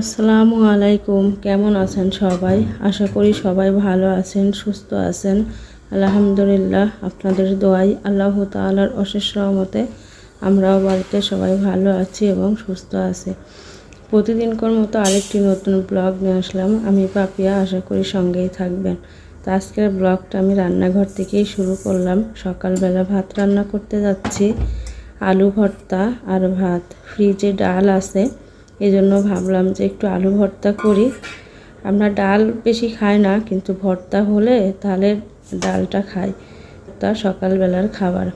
আসসালামু আলাইকুম। কেমন আছেন সবাই? আশা করি সবাই ভালো আছেন, সুস্থ আছেন। আলহামদুলিল্লাহ, আপনাদের দোয়াই আল্লাহ তাআলার অশেষ রহমতে আমরাও বাড়িতে সবাই ভালো আছি এবং সুস্থ আছি। প্রতিদিনকার মতো আরেকটি নতুন ব্লগ নিয়ে আসলাম। আমি পাপিয়া, আশা করি সঙ্গেই থাকবেন। তো আজকের ব্লগটা আমি রান্নাঘর থেকেই শুরু করলাম। সকালবেলা ভাত রান্না করতে যাচ্ছি। আলু ভর্তা আর ভাত। ফ্রিজে ডাল আছে। এই জন্য ভাবলাম যে একটু আলু ভর্তা করি। আমরা ডাল বেশি খাই না, কিন্তু ভর্তা হলে তাহলে ডালটা খাই। তা সকালবেলার খাবার।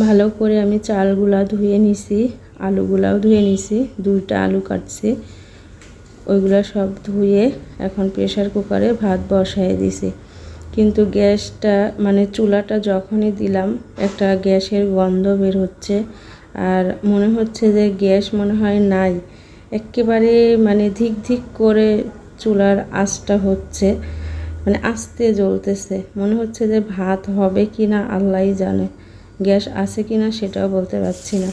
ভালো করে আমি চালগুলা ধুয়ে নিছি, আলুগুলাও ধুয়ে নিছি, দুইটা আলু কাটছি। ওইগুলো সব ধুয়ে এখন প্রেশার কুকারে ভাত বসাই দিছি। কিন্তু গ্যাসটা মানে চুলাটা যখনই দিলাম, একটা গ্যাসের গন্ধ বের হচ্ছে। আর মনে হচ্ছে যে গ্যাস মনে হয় নাই। একেবারে মানে ধিক ধিক করে চুলার আঁচটা হচ্ছে মানে আস্তে জ্বলতেছে। মনে হচ্ছে যে ভাত হবে কি না আল্লাহই জানে, গ্যাস আছে কি না সেটাও বলতে পারছি না।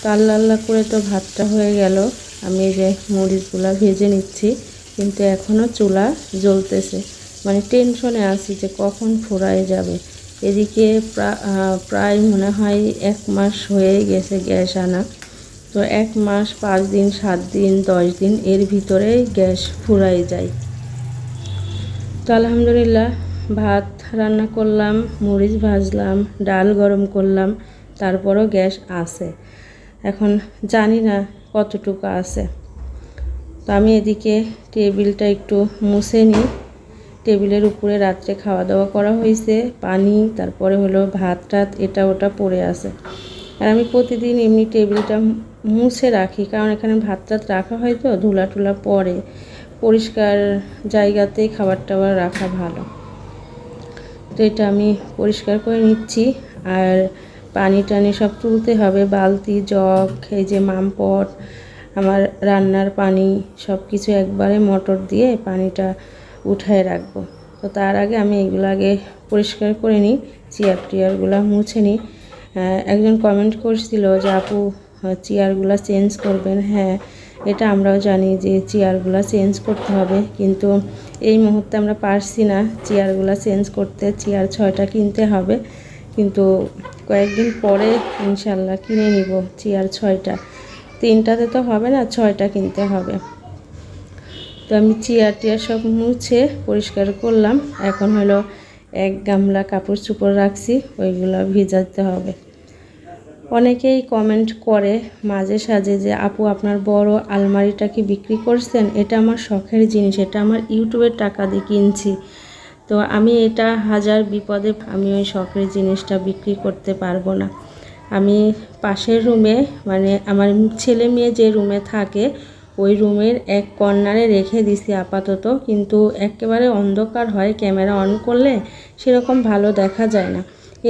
তো আল্লাহ আল্লাহ করে তো ভাতটা হয়ে গেল, আমি যে মরিচগুলা ভেজে নিচ্ছি, কিন্তু এখনও চুলা জ্বলতেছে। মানে টেনশনে আছি যে কখন ফুরায় যাবে। এদিকে প্রায় মনে হয় এক মাস হয়ে গেছে গ্যাস আনা। তো এক মাস, পাঁচ দিন, সাত দিন, দশ দিন এর ভিতরেই গ্যাস ফুরাই যায়। তো আলহামদুলিল্লাহ, ভাত রান্না করলাম, মরিচ ভাজলাম, ডাল গরম করলাম, তারপরও গ্যাস আছে। এখন জানি না কতটুকু আছে। তো আমি এদিকে টেবিলটা একটু মুছে নিই। টেবিলের উপরে রাত্রে খাওয়া দাওয়া করা হয়েছে পানি, তারপরে হলো ভাত টাত এটা ওটা পড়ে আছে। আর আমি প্রতিদিন এমনি টেবিলটা মুছে রাখি, কারণ এখানে ভাত টাত রাখা হয় তো ধুলা টুলা পরে পরিষ্কার জায়গাতেই খাবার টাবার রাখা ভালো। তো এটা আমি পরিষ্কার করে নিচ্ছি। আর পানি টানি সব তুলতে হবে, বালতি, জগ, এই যে মামপট, আমার রান্নার পানি সব কিছু একবারে মোটর দিয়ে পানিটা উঠায় রাখব। তো তার আগে আমি এগুলো আগে পরিষ্কার করে নিই, চেয়ার টিয়ারগুলো মুছে নিই। একজন কমেন্ট করছিল যে, আপু চেয়ারগুলো চেঞ্জ করবেন? হ্যাঁ এটা আমরাও জানি যে চেয়ারগুলো চেঞ্জ করতে হবে। কিন্তু এই মুহূর্তে আমরা পারছি না চেয়ারগুলো চেঞ্জ করতে, চেয়ার ছয়টা কিনতে হবে। কিন্তু কয়েকদিন পরে ইনশাল্লাহ কিনে নিব চেয়ার ছয়টা। তিনটাতে তো হবে না, ছয়টা কিনতে হবে। তো আমি চেয়ার টিয়ার সব মুছে পরিষ্কার করলাম। এখন হলো এক গামলা কাপড় চোপড় রাখছি, ওইগুলো ভিজাতে হবে। অনেকেই কমেন্ট করে মাঝে সাঝে যে, আপু, আপনার বড় আলমারিটা কি বিক্রি করছেন? এটা আমার শখের জিনিস, এটা আমার ইউটিউবের টাকা দিয়ে কিনছি। তো আমি এটা হাজার বিপদে আমি ওই শখের জিনিসটা বিক্রি করতে পারব না। আমি পাশের রুমে মানে আমার ছেলে মেয়ে যে রুমে থাকে ওই রুমের এক কর্নারে রেখে দিছি আপাতত, কিন্তু একেবারে অন্ধকার হয়, ক্যামেরা অন করলে সেরকম ভালো দেখা যায় না।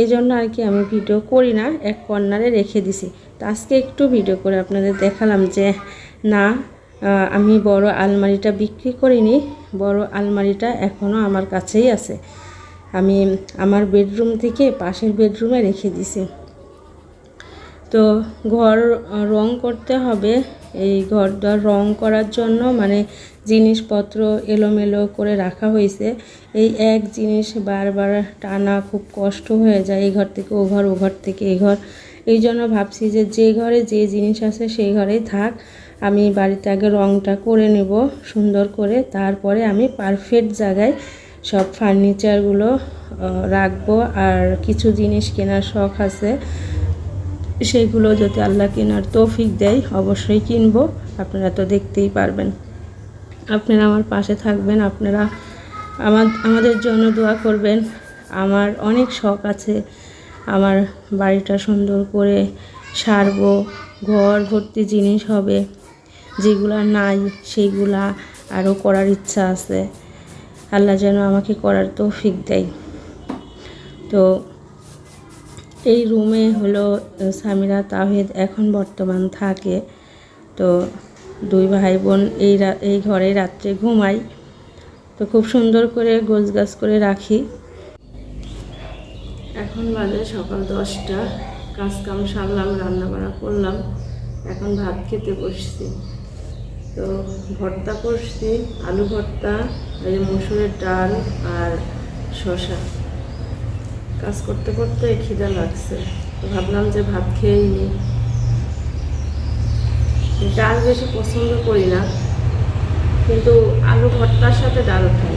এই জন্য আর কি আমি ভিডিও করি না, এক কর্নারে রেখে দিছি। তো আজকে একটু ভিডিও করে আপনাদের দেখালাম যে, না আমি বড় আলমারিটা বিক্রি করিনি, বড় আলমারিটা এখনও আমার কাছেই আছে। আমি আমার বেডরুম থেকে পাশের বেডরুমে রেখে দিছি। তো ঘর রং করতে হবে এই ঘর দর রং করার জন্য মানে জিনিসপত্র এলোমেলো করে রাখা হয়েছে। এই এক জিনিস বারবার টানা খুব কষ্ট হয়ে যায় এই ঘর থেকে ও ঘর ও ঘর থেকে এই ঘর। এই জন্য ভাবছি যে যে ঘরে যে জিনিস আছে সেই ঘরেই থাক। আমি বাড়িতে আগে রংটা করে নেব সুন্দর করে। তারপরে আমি পারফেক্ট জায়গায় সব ফার্নিচারগুলো রাখব। আর কিছু জিনিস কেনার শখ আছে। সেইগুলো যদি আল্লাহ কেনার তৌফিক দেয়, অবশ্যই কিনব। আপনারা তো দেখতেই পারবেন। আপনারা আমার পাশে থাকবেন, আপনারা আমার, আমাদের জন্য দোয়া করবেন। আমার অনেক শখ আছে। আমার বাড়িটা সুন্দর করে সারবো, ঘর ভর্তি জিনিস হবে। যেগুলা নাই সেইগুলা আরও করার ইচ্ছা আছে। আল্লাহ যেন আমাকে করার তৌফিক দেয়। তো এই রুমে হলো সামিরা তাহিদ এখন বর্তমান থাকে। তো দুই ভাই বোন এই এই ঘরে রাত্রে ঘুমাই। তো খুব সুন্দর করে গোছ গাছ করে রাখি। এখন বাজে সকাল দশটা। কাজ কাম সারলাম রান্না বান্না করলাম। এখন ভাত খেতে বসছি। তো ভর্তা করছি, আলু ভর্তা, এই মসুরের ডাল আর শসা। কাজ করতে করতে খিদা লাগছে। ভাবলাম যে ভাত খেয়েই নি। ডাল বেশি পছন্দ করি না, কিন্তু আলু ভর্তার সাথে ডাল খাই।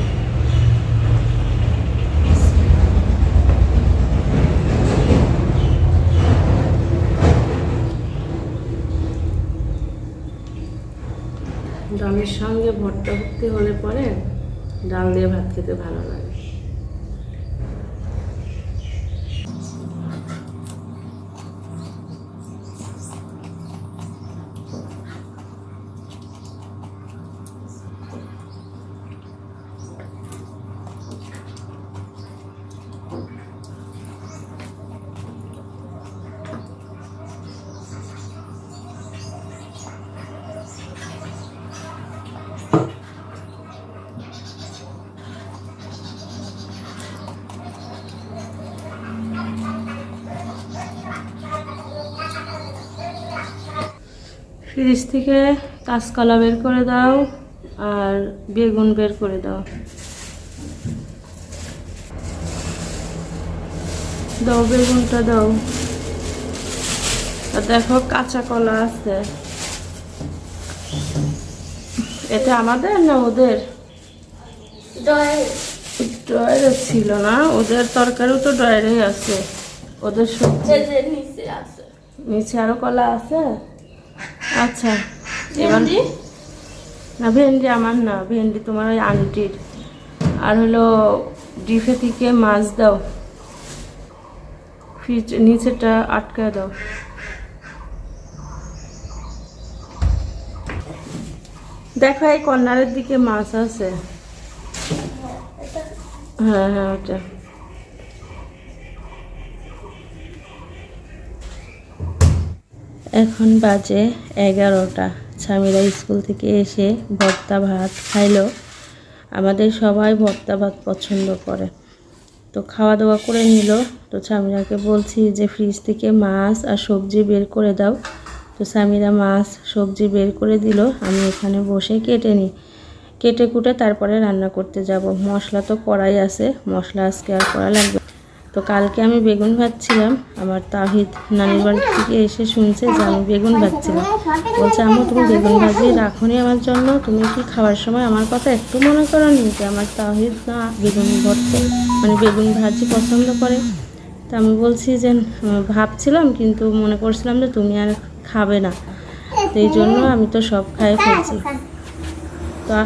ডালের সঙ্গে ভর্তা ভর্তি হলে পরে ডাল দিয়ে ভাত খেতে ভালো লাগে। ফ্রিজ থেকে কাঁচকলা বের করে দাও আর বেগুন বের করে দাও। দাও বেগুনটা দাও। আর দেখো কাঁচা কলা আছে। এটা আমাদের না ওদের? ড্রয়ারে। ছিল না ওদের তরকারিও তো ড্রয়ারেই আছে। ওদের সবজি নিচে আরও কলা আছে? আচ্ছা। এবার না ভেন্ডি আমার না ভেন্ডি তোমার ওই আন্টির আর হলো ডিফে থেকে মাছ দাও। ফ্রিজ নিচেটা আটকায় দাও। দেখো এই কর্নারের দিকে মাছ আছে। হ্যাঁ হ্যাঁ ওটা। এখন বাজে এগারোটা। স্বামীরা স্কুল থেকে এসে ভর্তা ভাত খাইলো। আমাদের সবাই ভর্তা ভাত পছন্দ করে। তো খাওয়া দাওয়া করে নিল। তো স্বামীরাকে বলছি যে, ফ্রিজ থেকে মাছ আর সবজি বের করে দাও। তো স্বামীরা মাছ, সবজি বের করে দিল। আমি এখানে বসে কেটে নিই কেটে কুটে তারপরে রান্না করতে যাব। মশলা তো কড়াই আছে। মশলা আজকে আর করা লাগবে তো কালকে আমি বেগুন ভাজছিলাম আমার তাহিদ নানির বাড়ি থেকে এসে শুনছে যে আমি বেগুন ভাজছিলাম। বলছে, আম্মু, তুমি বেগুন ভাজি রাখুনি আমার জন্য, তুমি কি খাওয়ার সময় আমার কথা একটু মনে করো নি যে আমার তাহিদ না বেগুন ভরতে মানে বেগুন ভাজি পছন্দ করে? তা আমি বলছি যে ভাবছিলাম, কিন্তু মনে করছিলাম যে তুমি আর খাবে না। তো এই জন্য আমি তো সব খাই ফেলছি। তা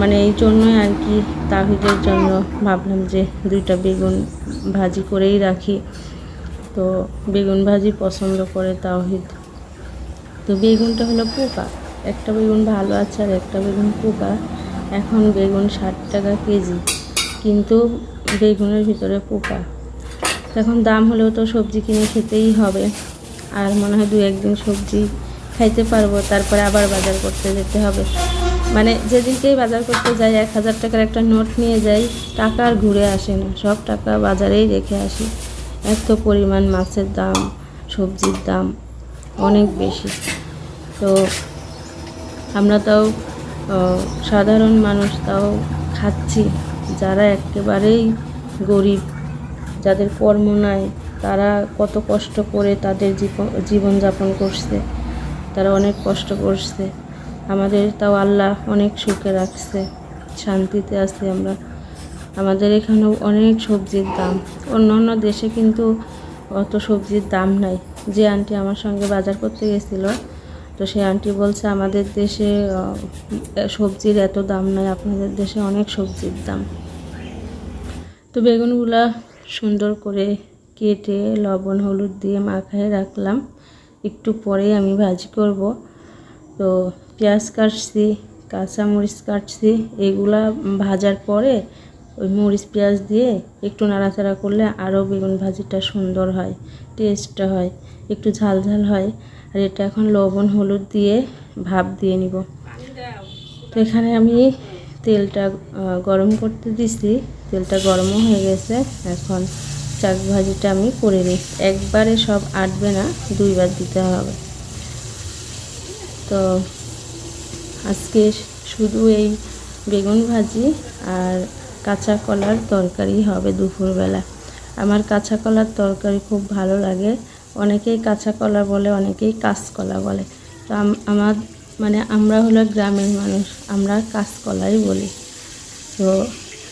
মানে এই জন্যই আর কি তাহিদের জন্য ভাবলাম যে দুইটা বেগুন ভাজি করেই রাখি। তো বেগুন ভাজি পছন্দ করে তাহিদ তো বেগুনটা হলো পোকা। একটা বেগুন ভালো আছে আর একটা বেগুন পোকা। এখন বেগুন ষাট টাকা কেজি। কিন্তু বেগুনের ভিতরে পোকা। এখন দাম হলেও তো সবজি কিনে খেতেই হবে। আর মনে হয় দু একদিন সবজি খাইতে পারব। তারপরে আবার বাজার করতে যেতে হবে। মানে যেদিনকেই বাজার করতে যাই, এক হাজার টাকার একটা নোট নিয়ে যাই, টাকা আর ঘুরে আসে না। সব টাকা বাজারেই রেখে আসি। এত পরিমাণ মাছের দাম, সবজির দাম, অনেক বেশি। তো আমরা তাও সাধারণ মানুষ তাও খাচ্ছি। যারা একেবারেই গরিব, যাদের কর্ম নাই, তারা কত কষ্ট করে তাদের জীবন জীবনযাপন করছে। তারা অনেক কষ্ট করছে। আমাদের তাও আল্লাহ অনেক সুখে রাখছে, শান্তিতে আছি আমরা। আমাদের এখানেও অনেক সবজির দাম। অন্য অন্য দেশে কিন্তু অত সবজির দাম নাই। যে আন্টি আমার সঙ্গে বাজার করতে গেছিল, তো সেই আন্টি বলছে, আমাদের দেশে সবজির এত দাম নাই, আপনাদের দেশে অনেক সবজির দাম। তো বেগুনগুলা সুন্দর করে কেটে লবণ, হলুদ দিয়ে মাখায় রাখলাম। একটু পরে আমি ভাজি করব। তো পেঁয়াজ কাটছি, কাঁচামরিচ কাটছি, এগুলা ভাজার পরে ওই মরিচ পেঁয়াজ দিয়ে একটু নাড়াচাড়া করলে আরও বেগুন ভাজিটা সুন্দর হয়, টেস্টটা হয়, একটু ঝাল ঝাল হয়। আর এটা এখন লবণ, হলুদ দিয়ে ভাপ দিয়ে নিব। তো এখানে আমি তেলটা গরম করতে দিছি, তেলটা গরমও হয়ে গেছে। এখন চাক ভাজিটা আমি করে নিই। একবারে সব আটবে না, দুইবার দিতে হবে। তো আজকে শুধু এই বেগুন ভাজি আর কাঁচা কলার তরকারি হবে দুপুরবেলা। আমার কাঁচা কলার তরকারি খুব ভালো লাগে। অনেকেই কাঁচা কলা বলে, অনেকেই কাঁচকলা বলে। তো আমার মানে আমরা হলো গ্রামের মানুষ, আমরা কাঁচকলাই বলি। তো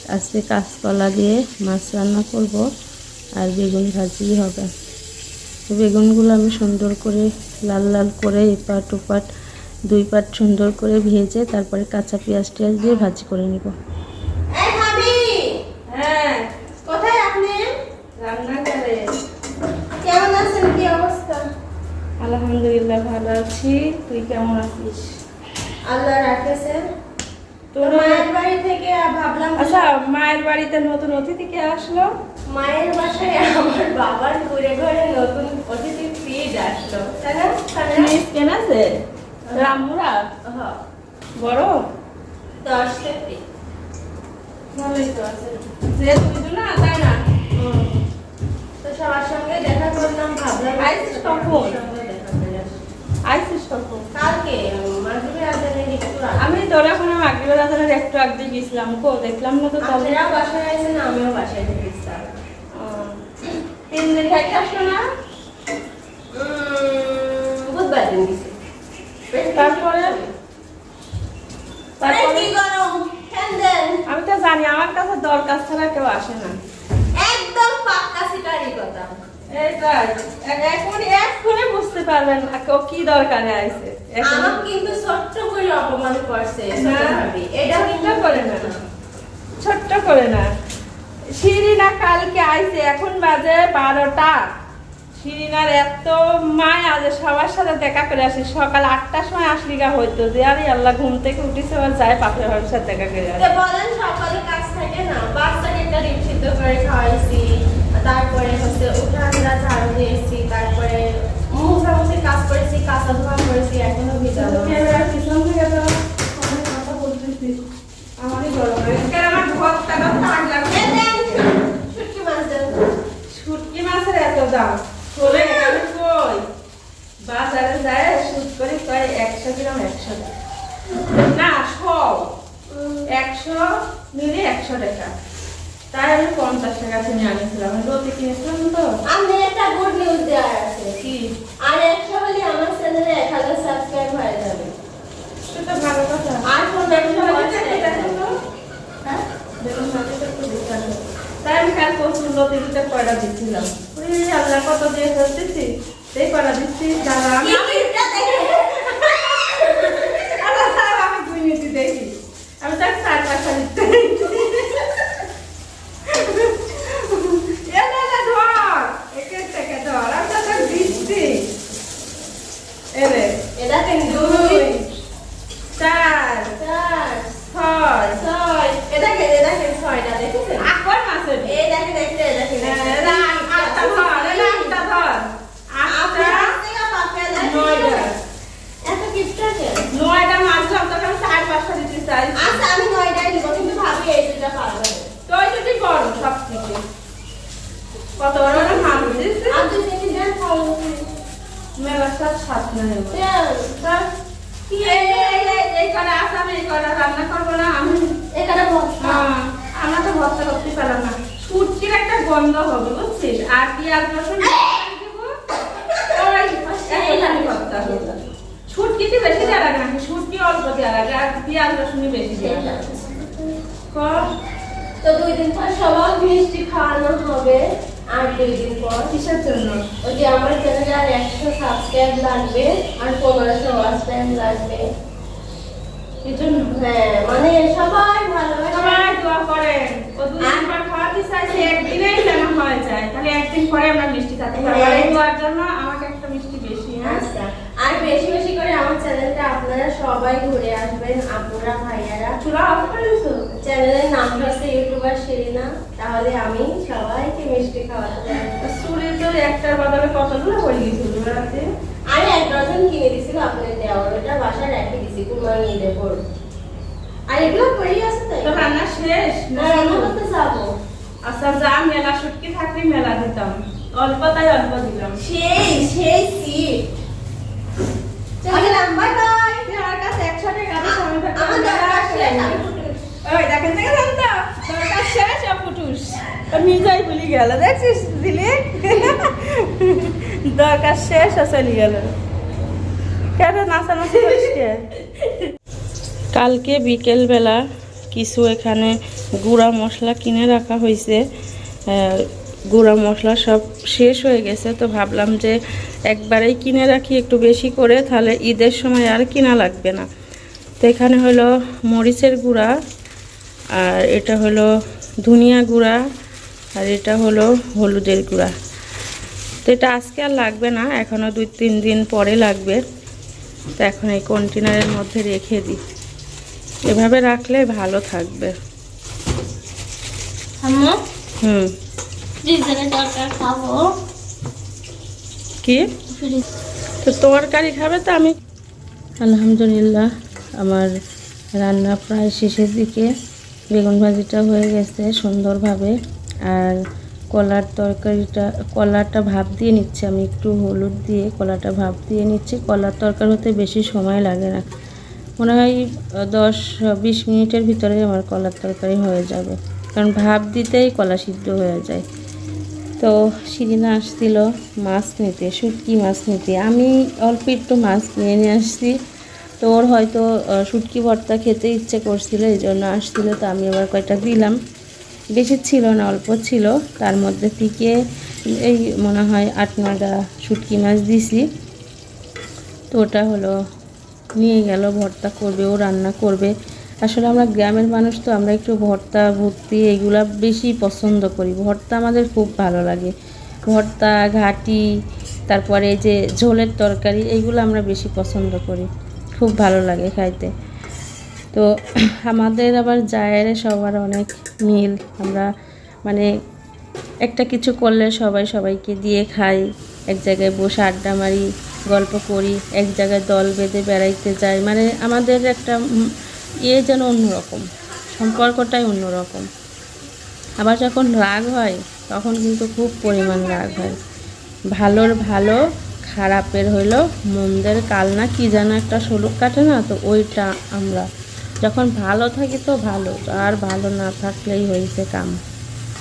আজকে কাঁচকলা দিয়ে মাছ রান্না করব আর বেগুন ভাজি হবে। তো বেগুনগুলো আমি সুন্দর করে লাল লাল করে এপাট ওপাট দুই পাট সুন্দর করে ভেজে তারপরে কাঁচা পেঁয়াজ টিয়াজ দিয়ে ভাজি করে নিব। হ্যাঁ। কোথায় আপনি? রান্না করে কেমন আছেন? কি অবস্থা? আলহামদুলিল্লাহ ভালো আছি। তুই কেমন আছিস? আল্লাহ রাখেছে। মায়ের বাড়ি থেকে ভাবলাম আচ্ছা মায়ের বাড়িতে নতুন অতিথি কে আসলো? মায়ের বাসায় আমার বাবার ঘুরে ঘুরে নতুন অতিথি ফ্রিজ আসলো। তাই না? কেন আছে রামুরা হ্যাঁ, বড়? দশটা ফ্রিজ ভালোই তো আছে। যে তুই না তাই না? তো সবার সঙ্গে দেখা করলাম ভাবলাম আইসিস কখন? আইসিস কখন? কালকে মাঝে আজানের একটু আমি আগ্রহ দাদার একটু আগে গেছিলাম কো দেখলাম না তো তাহলে আপনারাও বাসায় আছেন আমিও বাসায় ঢুকেছিলাম তিন দিন থাকতে আসলো না উম, বুধবার দিন গেছি তারপরে? আরে তারপরে কি গরম ফ্যান দেন আমি তো জানি আমার কাছে দরকার ছাড়া কেউ আসে না একদম পাক্কা সিটারি কথা এইটাই এ- এখন এক্ষুনি বুঝতে পারবেন ও কি দরকারে আইছে। আমার কিন্তু ছোট্ট করে অপমান করছে। এটা কিন্তু করে না। ছোট্ট করে না। শিরিনা কালকে আইছে এখন বাজে বারোটা। শিরিনার এত মায়া যে সবার সাথে দেখা করে আসে। সকাল আটটার সময় আসলি গা হইতো যে আরে আল্লাহ ঘুম থেকে উঠিছে আবার যায় পাপের সাথে দেখা করে আসে। বলেন সকালে কাজ থাকে না? বাচ্চাকে একটা সিদ্ধ করে খাওয়াইছি তারপরে হচ্ছে উঠানটা ঝাড়ু দিয়েছি কাজ করেছি কাঁচা ধোয়া করেছি এখনও ক্যামেরার পিছন থেকে তো অনেক কথা বলতেছি। আমারই গরম লাগে আমার ঘরটা তাক লাগছে? দেন, শুটকি মাছ দেন। শুটকি মাছের এত দাম? চলে গেলে কই? বাজারে যায় শুট করে কয় একশো গ্রাম একশো না সব উম, একশো নিলে একশো টাকা। তাই আমি পঞ্চাশ টাকা কিনে আনিয়েছিলাম রতি কিনেছিলাম তো। আমি একটা গুড নিউজ আছে কি আর হলে আমার চ্যানেলে এক হাজার সাবস্ক্রাইব হয়ে যাবে। সেটা ভালো কথা। আর কোন ব্যবসা হ্যাঁ? তাই আমি কাল পরশু দিতে ওই আল্লাহ কত দিয়ে এই কয়টা দিচ্ছি দাদা আমি আমি তার চার পাঁচটা। এ না, না, ধর। একে থেকে ধর। আমি তো তোকে দিচ্ছি। এ রে, এটা কিন্তু দুই, চার, চার ছয়। ছয় এটা কে এটা কে ছয়টা দেখেছেন আট কয় মাসের? এই দেখে দেখে এটা কে এ, না, আটটা ধর, এ না, আটটা ধর। আটটা, নয়টা। এত কিপটা কেন নয়টা মাছ ধর, তোকে আমি চার পাঁচটা দিতে চাই। আচ্ছা আমি নয়টাই নিব কিন্তু ভাবি এই দুটা পারবে না। তো ওই দুটি বড় সব থেকে। কত বড় বড় দিন খাওয়া মেলা সব সাত এই এই কটা এই কটা রান্না করব না আমি। এখানে আমরা তো ভর্তা করতে পারলাম না। সুটকির একটা গন্ধ হবে বুঝছিস? আর পেঁয়াজ রসুন ভর্তা বেশি দেওয়া লাগে নাকি? শুটকি অল্প দেওয়া লাগে আর পেঁয়াজ রসুনই বেশি দেওয়া লাগে। তো দুই দিন পর সবাই মিষ্টি খাওয়ানো হবে। আর দুই দিন পর কিসের জন্য? ওই যে আমার চ্যানেলে আর একশো সাবস্ক্রাইব লাগবে আর পনেরোশো ওয়াচ টাইম লাগবে হ্যাঁ মানে সবাই ভালোবাসে সবাই দোয়া করেন। ও দুই পর খাওয়াতে চাইছে একদিনেই যেন হয়ে যায়। তাহলে একদিন পরে আমরা মিষ্টি খেতে পারব এই দোয়ার জন্য আমাকে একটা মিষ্টি বেশি হ্যাঁ? আচ্ছা। আর বেশি বেশি আমার চ্যানেলটা আপনারা সবাই ঘুরে আসবেন আপুরা ভাইয়ারা। চুলা অফ চ্যানেলের নাম হচ্ছে ইউটিউবার শিরিনা। তাহলে আমি সবাইকে মিষ্টি খাওয়াতে পারব। চুরি তো একটার বদলে কতগুলো হয়ে গেছিল রাতে? আর এক ডজন কিনে দিছিল আপনার দেওয়ার ওটা বাসায় রেখে দিছি কুরবানি ঈদে পর। আর এগুলো পড়েই আছে তাই? তো রান্না শেষ? না রান্না করতে যাব। আচ্ছা যা মেলা শুটকি থাকলে মেলা দিতাম। অল্প তাই অল্প দিলাম। সেই সেই সিট নিজেই ভুলি গেল দেখছিস দিলি? দরকার শেষ চলে গেল। কেন নাচানাচি করিস কে? কালকে বিকেলবেলা কিছু এখানে গুঁড়া মশলা কিনে রাখা হয়েছে। গুঁড়া মশলা সব শেষ হয়ে গেছে তো ভাবলাম যে একবারেই কিনে রাখি একটু বেশি করে তাহলে ঈদের সময় আর কিনা লাগবে না। তো এখানে হলো মরিচের গুঁড়া আর এটা হলো ধনিয়া গুঁড়া আর এটা হলো হলুদের গুঁড়া। তো এটা আজকে আর লাগবে না এখনও দুই তিন দিন পরে লাগবে। তো এখন এই কন্টেনারের মধ্যে রেখে দিই। এভাবে রাখলে ভালো থাকবে। হুম। কি? তো তরকারি খাবে তো আমি। আলহামদুলিল্লাহ, আমার রান্না প্রায় শেষের দিকে। বেগুন ভাজিটা হয়ে গেছে সুন্দরভাবে, আর কলার তরকারিটা, কলাটা ভাপ দিয়ে নিচ্ছি আমি, একটু হলুদ দিয়ে কলাটা ভাপ দিয়ে নিচ্ছি। কলার তরকারি হতে বেশি সময় লাগে না। মনে হয় দশ, বিশ মিনিটের ভিতরে আমার কলার তরকারি হয়ে যাবে। কারণ ভাপ দিতেই কলা সিদ্ধ হয়ে যায়। তো শিরিনা আসছিল মাছ নিতে, শুটকি মাছ নিতে। আমি অল্প একটু মাছ নিয়ে নিয়ে আসছি। তো ওর হয়তো শুটকি ভর্তা খেতে ইচ্ছে করছিল, এই জন্য আসছিল। তো আমি আবার কয়টা দিলাম। বেশি ছিল না, অল্প ছিল। তার মধ্যে থেকে এই মনে হয় আট, নয়টা শুটকি মাছ দিছি। তো ওটা হলো, নিয়ে গেল, ভর্তা করবে, ও রান্না করবে। আসলে আমরা গ্রামের মানুষ তো, আমরা একটু ভর্তা ভর্তি এগুলা বেশি পছন্দ করি। ভর্তা আমাদের খুব ভালো লাগে। ভর্তা, ঘাটি, তারপরে যে ঝোলের তরকারি এইগুলো আমরা বেশি পছন্দ করি। খুব ভালো লাগে খাইতে। তো আমাদের আবার জায়ের সবার অনেক মিল। আমরা মানে একটা কিছু করলে সবাই সবাইকে দিয়ে খাই। এক জায়গায় বসে আড্ডা মারি, গল্প করি, এক জায়গায় দল বেঁধে বেড়াইতে যাই। মানে আমাদের একটা ইয়ে যেন অন্যরকম, সম্পর্কটাই অন্যরকম। আবার যখন রাগ হয়, তখন কিন্তু খুব পরিমাণ রাগ হয়। ভালোর ভালো, খারাপের হইল মন্দের কাল না কি যেন একটা সলুক কাটে না, তো ওইটা আমরা। যখন ভালো থাকি তো ভালো, আর ভালো না থাকলেই হয়েছে কাম।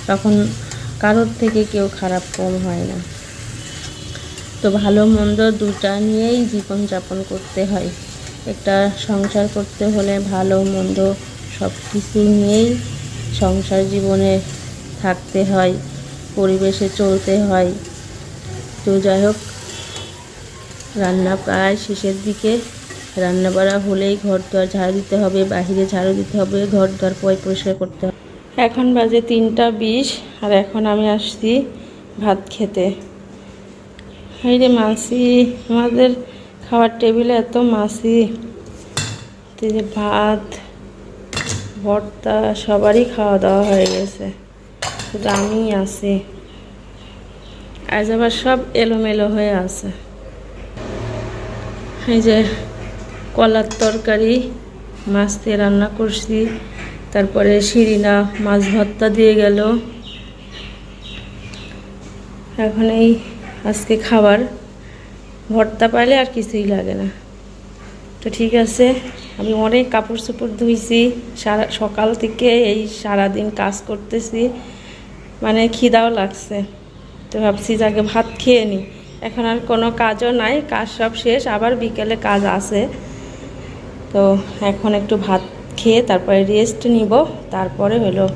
তখন কারোর থেকে কেউ খারাপ কম হয় না। তো ভালো মন্দ দুটা নিয়েই জীবনযাপন করতে হয়। একটা সংসার করতে হলে ভালো, মন্দ সব কিছু নিয়েই সংসার জীবনে থাকতে হয়, পরিবেশে চলতে হয়। তো যাই হোক, রান্না প্রায় শেষের দিকে। রান্না বাড়া হলেই ঘর দুয়ার ঝাড়ু দিতে হবে, বাহিরে ঝাড়ু দিতে হবে ঘর দুয়ার পয় পরিষ্কার করতে হবে। এখন বাজে তিনটা বিশ, আর এখন আমি আসছি ভাত খেতে। এই রে মাসি, আমাদের খাওয়ার টেবিলে এত তো যে ভাত, ভর্তা, সবারই খাওয়া দাওয়া হয়ে গেছে। শুধু আমিই আছি। আজ আবার সব এলোমেলো হয়ে আছে। এই যে কলার তরকারি, মাছ দিয়ে রান্না করছি। তারপরে শিরিনা মাছ ভর্তা দিয়ে গেল। এখন এই আজকে খাবার। ভর্তা পাইলে আর কিছুই লাগে না। তো ঠিক আছে, আমি অনেক কাপড় চোপড় ধুইছি, সারা, সকাল থেকে এই সারাদিন কাজ করতেছি মানে খিদাও লাগছে। তো ভাবছি যে আগে ভাত খেয়ে নিই এখন আর কোনো কাজও নাই, কাজ সব শেষ, আবার বিকেলে কাজ আছে। তো এখন একটু ভাত খেয়ে তারপরে রেস্ট নিব, তারপরে হলো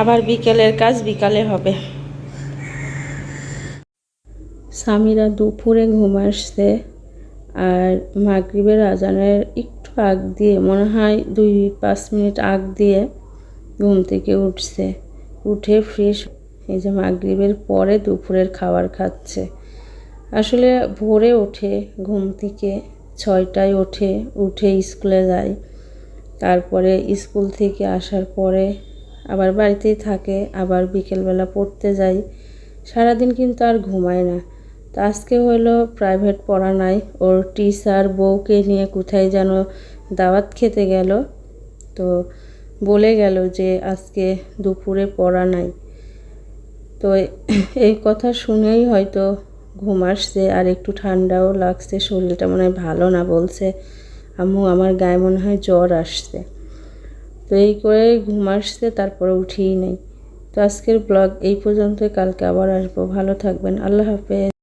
আবার বিকেলের কাজ বিকালে হবে। স্বামীরা দুপুরে ঘুম আসছে আর মাগরিবের আজানের একটু আগ দিয়ে, মনে হয় দুই পাঁচ মিনিট আগ দিয়ে ঘুম থেকে উঠছে। উঠে ফ্রেশ এই যে মাগরিবের পরে দুপুরের খাবার খাচ্ছে। আসলে ভোরে ওঠে ঘুম থেকে ছয়টায় ওঠে উঠে স্কুলে যায়। তারপরে স্কুল থেকে আসার পরে আবার বাড়িতেই থাকে, আবার বিকেলবেলা পড়তে যায় সারাদিন কিন্তু আর ঘুমায় না। তো আজকে হলো প্রাইভেট পড়া নাই। ওর টিচার বউকে নিয়ে কোথায় যেন দাওয়াত খেতে গেল। তো বলে গেল যে আজকে দুপুরে পড়া নাই। তো এই কথা শুনেই হয়তো ঘুম আসছে আর একটু ঠান্ডাও লাগছে, শরীরটা মনে হয় ভালো না বলছে। আম্মু, আমার গায়ে মনে হয় জ্বর আসছে। তো এই করে ঘুম আসছে, তারপরে উঠিই নেই। তো আজকের ব্লগ এই পর্যন্তই, কালকে আবার আসব। ভালো থাকবেন। আল্লাহ হাফেজ।